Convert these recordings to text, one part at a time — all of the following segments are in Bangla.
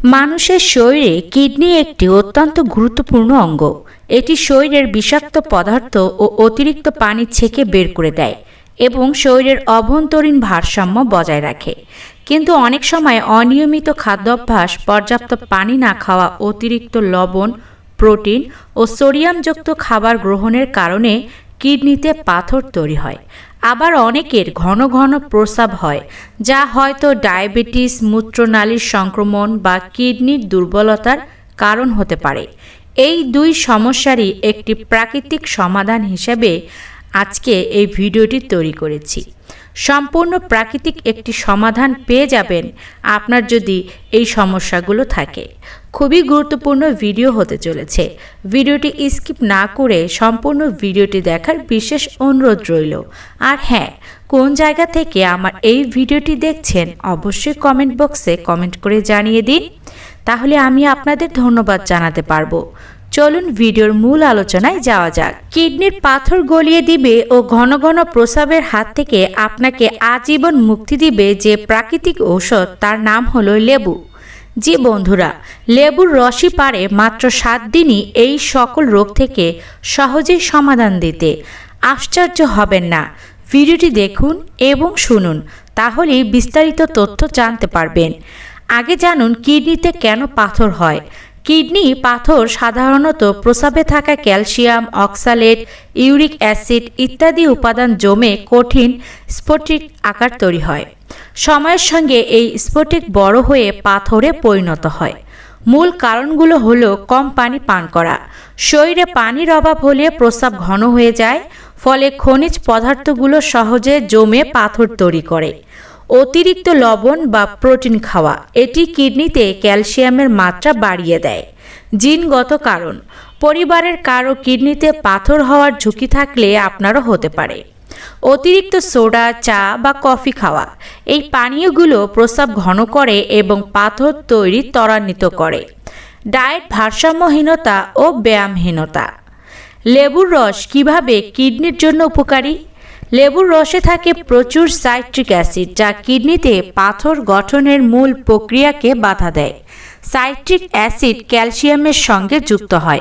মানুষের শরীরে কিডনি একটি অত্যন্ত গুরুত্বপূর্ণ অঙ্গ। এটি শরীরের বিষাক্ত পদার্থ ও অতিরিক্ত পানি ছেঁকে বের করে দেয় এবং শরীরের অভ্যন্তরীণ ভারসাম্য বজায় রাখে। কিন্তু অনেক সময় অনিয়মিত খাদ্যাভ্যাস, পর্যাপ্ত পানি না খাওয়া, অতিরিক্ত লবণ, প্রোটিন ও সোডিয়ামযুক্ত খাবার গ্রহণের কারণে কিডনিতে পাথর তৈরি হয়। আবার অনেকের ঘন ঘন প্রস্রাব হয়, যা হয়তো ডায়াবেটিস, মূত্রনালীর সংক্রমণ বা কিডনির দুর্বলতার কারণ হতে পারে। এই দুই সমস্যারই একটি প্রাকৃতিক সমাধান হিসেবে আজকে এই ভিডিওটি তৈরি করেছি। সম্পূর্ণ প্রাকৃতিক একটি সমাধান পেয়ে যাবেন আপনার যদি এই সমস্যাগুলো থাকে। খুবই গুরুত্বপূর্ণ ভিডিও হতে চলেছে। ভিডিওটি স্কিপ না করে সম্পূর্ণ ভিডিওটি দেখার বিশেষ অনুরোধ রইল। আর হ্যাঁ কোন জায়গা থেকে আমার এই ভিডিওটি দেখছেন অবশ্যই কমেন্ট বক্সে কমেন্ট করে জানিয়ে দিন। তাহলে আমি আপনাদের ধন্যবাদ জানাতে পারব। চলুন ভিডিওর মূল আলোচনায় যাওয়া যাক। কিডনির পাথর গলিয়ে দিবে ও ঘন ঘন প্রস্রাবের হাত থেকে আপনাকে আজীবন মুক্তি দিবে যে প্রাকৃতিক ঔষধ, তার নাম হলো লেবু। জি বন্ধুরা, লেবুর রসই পারে মাত্র সাত দিনই এই সকল রোগ থেকে সহজেই সমাধান দিতে। আশ্চর্য হবেন না। ভিডিওটি দেখুন এবং শুনুন, তাহলেই বিস্তারিত তথ্য জানতে পারবেন। আগে জানুন কিডনিতে কেন পাথর হয়। কিডনি পাথর সাধারণত প্রস্রাবে থাকা ক্যালসিয়াম, অক্সালেট, ইউরিক অ্যাসিড ইত্যাদি উপাদান জমে কঠিন স্ফটিক আকার তৈরি হয়। সময়ের সঙ্গে এই স্ফটিক বড় হয়ে পাথরে পরিণত হয়। মূল কারণগুলো হলো কম পানি পান করা। শরীরে পানির অভাব হলে প্রস্রাব ঘন হয়ে যায়, ফলে খনিজ পদার্থগুলো সহজে জমে পাথর তৈরি করে। অতিরিক্ত লবণ বা প্রোটিন খাওয়া, এটি কিডনিতে ক্যালসিয়ামের মাত্রা বাড়িয়ে দেয়। জিনগত কারণ, পরিবারের কারও কিডনিতে পাথর হওয়ার ঝুঁকি থাকলে আপনারও হতে পারে। অতিরিক্ত সোডা, চা বা কফি খাওয়া। এই পানীয়গুলো প্রস্রাব ঘন করে এবং পাথর তৈরি ত্বরান্বিত করে। ডায়েট ভারসাম্যহীনতা ও ব্যায়ামহীনতা। লেবুর রস কীভাবে কিডনির জন্য উপকারী? লেবুর রসে থাকে প্রচুর সাইট্রিক অ্যাসিড যা কিডনিতে পাথর গঠনের মূল প্রক্রিয়াকে বাধা দেয়। সাইট্রিক অ্যাসিড ক্যালসিয়ামের সঙ্গে যুক্ত হয়।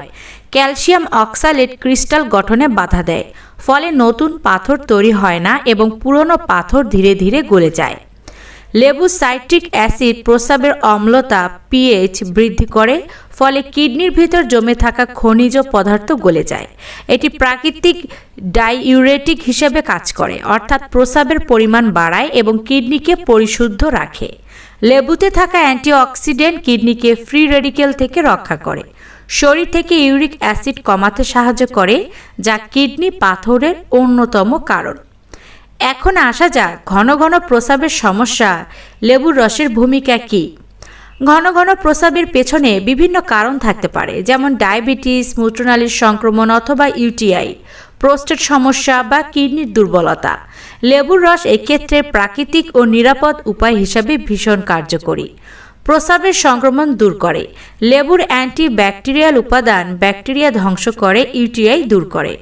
ক্যালসিয়াম অক্সালেট ক্রিস্টাল গঠনে বাধা দেয়। ফলে নতুন পাথর তৈরি হয় না এবং পুরনো পাথর ধীরে ধীরে গলে যায়। লেবু সাইট্রিক অ্যাসিড প্রস্রাবের অম্লতা পিএইচ বৃদ্ধি করে, ফলে কিডনির ভিতর জমে থাকা খনিজ পদার্থ গলে যায়। এটি প্রাকৃতিক ডাইউরেটিক হিসেবে কাজ করে, অর্থাৎ প্রস্রাবের পরিমাণ বাড়ায় এবং কিডনিকে পরিশুদ্ধ রাখে। লেবুতে থাকা অ্যান্টিঅক্সিডেন্ট কিডনিকে ফ্রি রেডিকেল থেকে রক্ষা করে। শরীর থেকে ইউরিক অ্যাসিড কমাতে সাহায্য করে, যা কিডনি পাথরের অন্যতম কারণ। এখন আসা যাক, ঘন ঘন প্রস্রাবের সমস্যা, লেবুর রসের ভূমিকা কী? ঘন ঘন প্রস্রাবের পেছনে বিভিন্ন কারণ থাকতে পারে, যেমন ডায়াবেটিস, মূত্রনালীর সংক্রমণ অথবা ইউটিআই, প্রোস্টেট সমস্যা বা কিডনির দুর্বলতা। লেবুর রস এক্ষেত্রে প্রাকৃতিক ও নিরাপদ উপায় হিসাবে ভীষণ কার্যকরী। প্রস্রাবের সংক্রমণ দূর করে। লেবুর অ্যান্টি ব্যাকটেরিয়াল উপাদান ব্যাকটেরিয়া ধ্বংস করে, ইউটিআই দূর করে।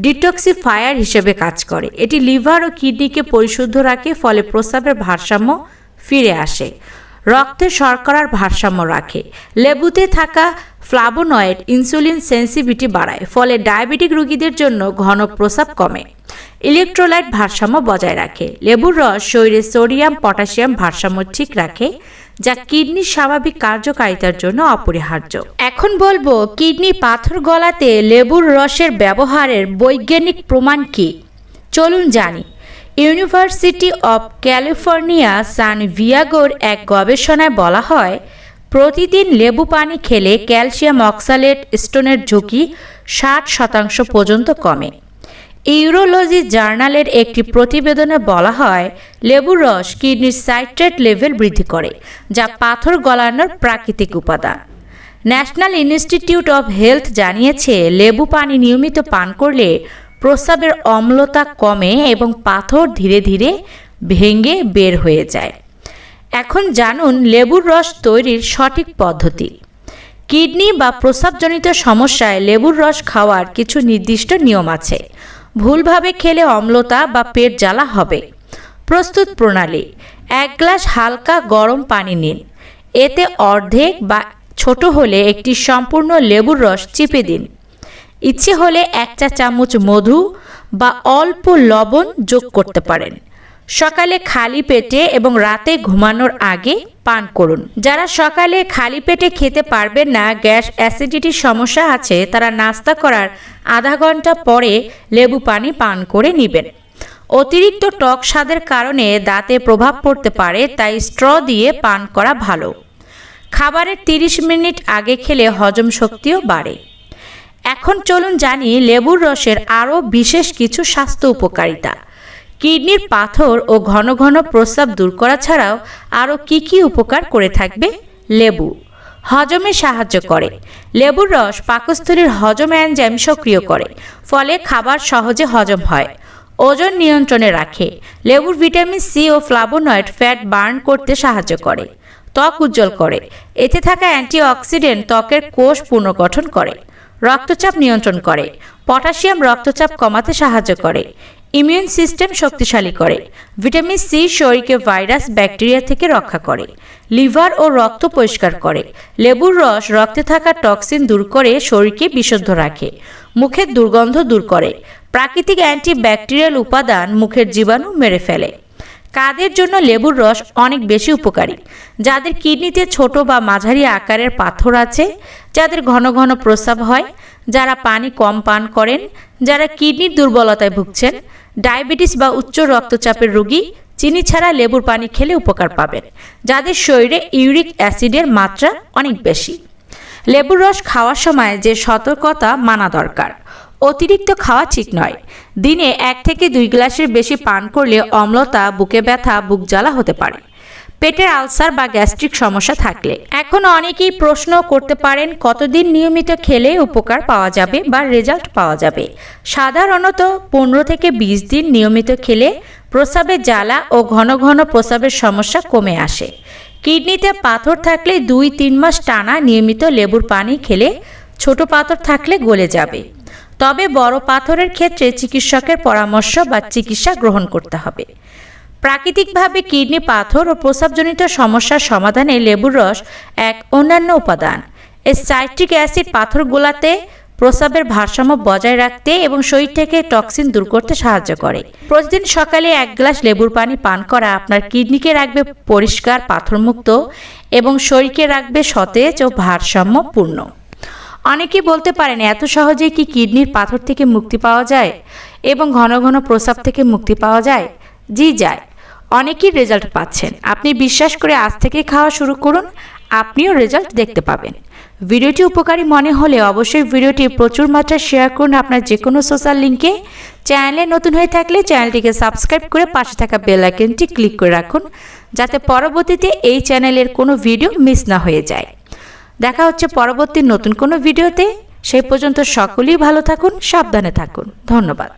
ডিটক্সিফায়ার হিসেবে কাজ করে। এটি লিভার ও কিডনিকে পরিশুদ্ধ রাখে, ফলে প্রস্রাবের ভারসাম্য ফিরে আসে। রক্তে শর্করার ভারসাম্য রাখে। লেবুতে থাকা ফ্লাবোনয়েড ইনসুলিন সেন্সিভিটি বাড়ায়, ফলে ডায়াবেটিক রোগীদের জন্য ঘন প্রস্রাব কমে। ইলেকট্রোলাইট ভারসাম্য বজায় রাখে। লেবুর রস শরীরে সোডিয়াম, পটাশিয়াম ভারসাম্য ঠিক রাখে। যা কিডনির স্বাভাবিক কার্যকারিতার জন্য অপরিহার্য। এখন বলব, কিডনি পাথর গলাতে লেবুর রসের ব্যবহারের বৈজ্ঞানিক প্রমাণ কি? চলুন জানি। ইউনিভার্সিটি অব ক্যালিফোর্নিয়া, সান ভিয়াগোর এক গবেষণায় বলা হয়, প্রতিদিন লেবু পানি খেলে ক্যালসিয়াম অক্সালেট স্টোনের ঝুঁকি ষাট শতাংশ পর্যন্ত কমে। ইউরোলজি জার্নালের একটি প্রতিবেদনে বলা হয় লেবুর রস কিডনির সাইট্রেট লেভেল বৃদ্ধি করে, যা পাথর গলানোর প্রাকৃতিক উপাদান। ন্যাশনাল ইনস্টিটিউট অব হেলথ জানিয়েছে, লেবু পানি নিয়মিত পান করলে প্রস্রাবের অম্লতা কমে এবং পাথর ধীরে ধীরে ভেঙে বের হয়ে যায়। এখন জানুন, লেবুর রস তৈরির সঠিক পদ্ধতি। কিডনি বা প্রস্রাবজনিত সমস্যায় লেবুর রস খাওয়ার কিছু নির্দিষ্ট নিয়ম আছে। ভুলভাবে খেলে অম্লতা বা পেট জ্বালা হবে। প্রস্তুত প্রণালী, এক গ্লাস হালকা গরম পানি নিন। এতে অর্ধেক বা ছোট হলে একটি সম্পূর্ণ লেবুর রস চিপে দিন। ইচ্ছে হলে এক চা চামচ মধু বা অল্প লবণ যোগ করতে পারেন। সকালে খালি পেটে এবং রাতে ঘুমানোর আগে পান করুন। যারা সকালে খালি পেটে খেতে পারবেন না, গ্যাস অ্যাসিডিটির সমস্যা আছে, তারা নাস্তা করার আধা ঘণ্টা পরে লেবু পানি পান করে নেবেন। অতিরিক্ত টক স্বাদের কারণে দাঁতে প্রভাব পড়তে পারে, তাই স্ট্র দিয়ে পান করা ভালো। খাবারের 30 মিনিট আগে খেলে হজম শক্তিও বাড়ে। এখন চলুন জানি লেবুর রসের আরও বিশেষ কিছু স্বাস্থ্য উপকারিতা। কিডনির পাথর ও ঘন ঘন প্রস্রাব দূর করা ছাড়াও আরও কি কি উপকার করে থাকবে? লেবু। হজমে সাহায্য করে। লেবুর রস পাকস্থলীর হজম এনজাইম সক্রিয় করে, ফলে খাবার সহজে হজম হয়। ওজন নিয়ন্ত্রণে রাখে। লেবুর ভিটামিন সি ও ফ্লাবোনয়েড ফ্যাট বার্ন করতে সাহায্য করে। ত্বক উজ্জ্বল করে। এতে থাকা অ্যান্টিঅক্সিডেন্ট ত্বকের কোষ পুনর্গঠন করে। রক্তচাপ নিয়ন্ত্রণ করে। পটাশিয়াম রক্তচাপ কমাতে সাহায্য করে। ইমিউন সিস্টেম শক্তিশালী করে। ভিটামিন সি শরীরকে ভাইরাস, ব্যাকটেরিয়া থেকে রক্ষা করে। লিভার ও রক্ত পরিষ্কার করে। লেবুর রস রক্তে থাকা টক্সিন দূর করে শরীরকে বিশুদ্ধ রাখে। মুখের দুর্গন্ধ দূর করে। প্রাকৃতিক অ্যান্টিব্যাকটেরিয়াল উপাদান মুখের জীবাণু মেরে ফেলে। কাদের জন্য লেবুর রস অনেক বেশি উপকারী? যাদের কিডনিতে ছোট বা মাঝারি আকারের পাথর আছে, যাদের ঘন ঘন প্রস্রাব হয়, যারা পানি কম পান করেন, যারা কিডনির দুর্বলতায় ভুগছেন ডায়াবেটিস বা উচ্চ রক্তচাপের রোগী চিনি ছাড়া লেবুর পানি খেলে উপকার পাবেন, যাদের শরীরে ইউরিক অ্যাসিডের মাত্রা অনেক বেশি। লেবুর রস খাওয়ার সময় যে সতর্কতা মানা দরকার। অতিরিক্ত খাওয়া ঠিক নয়। দিনে এক থেকে দুই গ্লাসের বেশি পান করলে অম্লতা, বুকে ব্যথা, বুক জ্বালা হতে পারে। পেটের আলসার বা গ্যাস্ট্রিক সমস্যা থাকলে। এখন অনেকেই প্রশ্ন করতে পারেন কতদিন নিয়মিত খেলে উপকার পাওয়া যাবে বা রেজাল্ট পাওয়া যাবে। সাধারণত পনেরো থেকে বিশ দিন নিয়মিত খেলে প্রস্রাবের জ্বালা ও ঘন ঘন প্রস্রাবের সমস্যা কমে আসে। কিডনিতে পাথর থাকলে দুই তিন মাস টানা নিয়মিত লেবুর পানি খেলে ছোট পাথর থাকলে গলে যাবে। তবে বড় পাথরের ক্ষেত্রে চিকিৎসকের পরামর্শ বা চিকিৎসা গ্রহণ করতে হবে। প্রাকৃতিকভাবে কিডনি, পাথর ও প্রস্রাবজনিত সমস্যার সমাধানে লেবুর রস এক অন্যান্য উপাদান। এই সাইট্রিক অ্যাসিড পাথর গোলাতে প্রস্রাবের ভারসাম্য বজায় রাখতে এবং শরীর থেকে টক্সিন দূর করতে সাহায্য করে। প্রতিদিন সকালে এক গ্লাস লেবুর পানি পান করা আপনার কিডনিকে রাখবে পরিষ্কার, পাথরমুক্ত এবং শরীরকে রাখবে সতেজ ও ভারসাম্যপূর্ণ। অনেকেই বলতে পারেন, এত সহজেই কি কিডনির পাথর থেকে মুক্তি পাওয়া যায় এবং ঘন ঘন প্রস্রাব থেকে মুক্তি পাওয়া যায়? জি, যায়। অনেকেই রেজাল্ট পাচ্ছেন। আপনি বিশ্বাস করে আজ থেকে খাওয়া শুরু করুন, আপনিও রেজাল্ট দেখতে পাবেন। ভিডিওটি উপকারী মনে হলে অবশ্যই ভিডিওটি প্রচুর মাত্রায় শেয়ার করুন আপনার যে কোনো সোশ্যাল লিঙ্কে চ্যানেলে নতুন হয়ে থাকলে চ্যানেলটিকে সাবস্ক্রাইব করে পাশে থাকা বেল আইকনটি ক্লিক করে রাখুন, যাতে পরবর্তীতে এই চ্যানেলের কোনো ভিডিও মিস না হয়ে যায়। দেখা হচ্ছে পরবর্তী নতুন কোনো ভিডিওতে সেই পর্যন্ত সকলেই ভালো থাকুন, সাবধানে থাকুন। ধন্যবাদ।